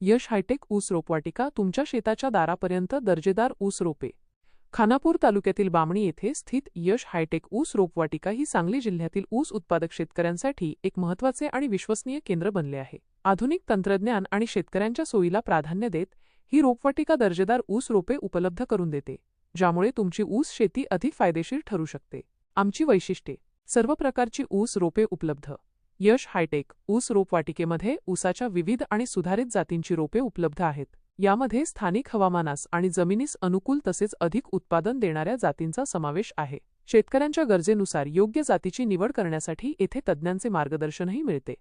यश hi tech ऊस रोपवाटिका तुमच्या शेताच्या दारापर्यंत दर्जेदार ऊस रोपे. खानापूर तालुक्यातील बामणी येथे स्थित यश हायटेक ऊस रोपवाटिका ही सांगली जिल्ह्यातील ऊस उत्पादक शेतकऱ्यांसाठी एक महत्त्वाचे आणि विश्वसनीय केंद्र बनले आहे. आधुनिक तंत्रज्ञान आणि शेतकऱ्यांच्या सोयीला प्राधान्य देत ही रोपवाटिका दर्जेदार ऊस रोपे उपलब्ध करून देते ज्यामुळे तुमची ऊस शेती अधिक फायदेशीर ठरू शकते. आमची वैशिष्ट्ये. सर्व प्रकारची ऊस रोपे उपलब्ध. यश हायटेक ऊस रोपवाटिकेमध्ये ऊसाच्या विविध आणि सुधारित जातींची रोपे उपलब्ध आहेत. यामध्ये स्थानिक हवामानास आणि जमिनीस अनुकूल तसेच अधिक उत्पादन देणाऱ्या जातींचा समावेश आहे. शेतकऱ्यांच्या गरजेनुसार योग्य जातीची निवड करण्यासाठी येथे तज्ज्ञांचे मार्गदर्शनही मिळते.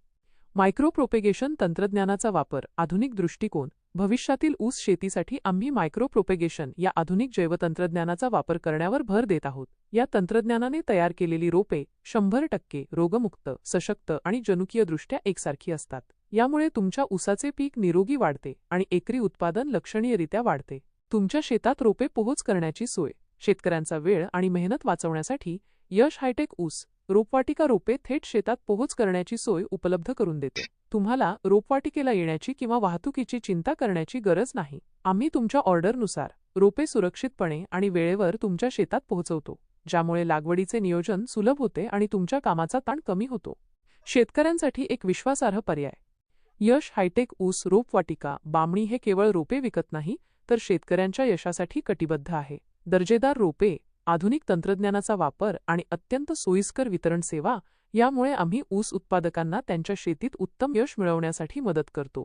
मायक्रो प्रोपेगेशन तंत्रज्ञानाचा वापर आधुनिक दृष्टिकोन भविष्यातील ऊस शेतीसाठी आम्ही मायक्रोप्रोपेगेशन या आधुनिक जैवतंत्रज्ञानाचा वापर करण्यावर भर देत आहोत. या तंत्रज्ञानाने तयार केलेली रोपे शंभर टक्के रोगमुक्त सशक्त आणि जनुकीयदृष्ट्या एकसारखी असतात. यामुळे तुमच्या ऊसाचे पीक निरोगी वाढते आणि एकरी उत्पादन लक्षणीयरित्या वाढते. तुमच्या शेतात रोपे पोहोच करण्याची सोय शेतकऱ्यांचा वेळ आणि मेहनत वाचवण्यासाठी यश हायटेक ऊस रोपवाटिका रोपे थेट शेतात पोहोच करण्याची सोय उपलब्ध करून देते. तुम्हाला रोपवाटिकेला येण्याची किंवा वाहतुकीची चिंता करण्याची गरज नाही. आम्ही तुमच्या ऑर्डरनुसार रोपे सुरक्षितपणे आणि वेळेवर तुमच्या शेतात पोहोचवतो ज्यामुळे लागवडीचे नियोजन सुलभ होते आणि तुमच्या कामाचा ताण कमी होतो. शेतकऱ्यांसाठी एक विश्वासार्ह पर्याय. यश हायटेक ऊस रोपवाटिका बामणी हे केवळ रोपे विकत नाही तर शेतकऱ्यांच्या यशासाठी कटिबद्ध आहे. दर्जेदार रोपे आधुनिक तंत्रज्ञानाचा वापर आणि अत्यंत सोयीस्कर वितरण सेवा यामुळे आम्ही ऊस उत्पादकांना त्यांच्या शेतीत उत्तम यश मिळवण्यासाठी मदत करतो.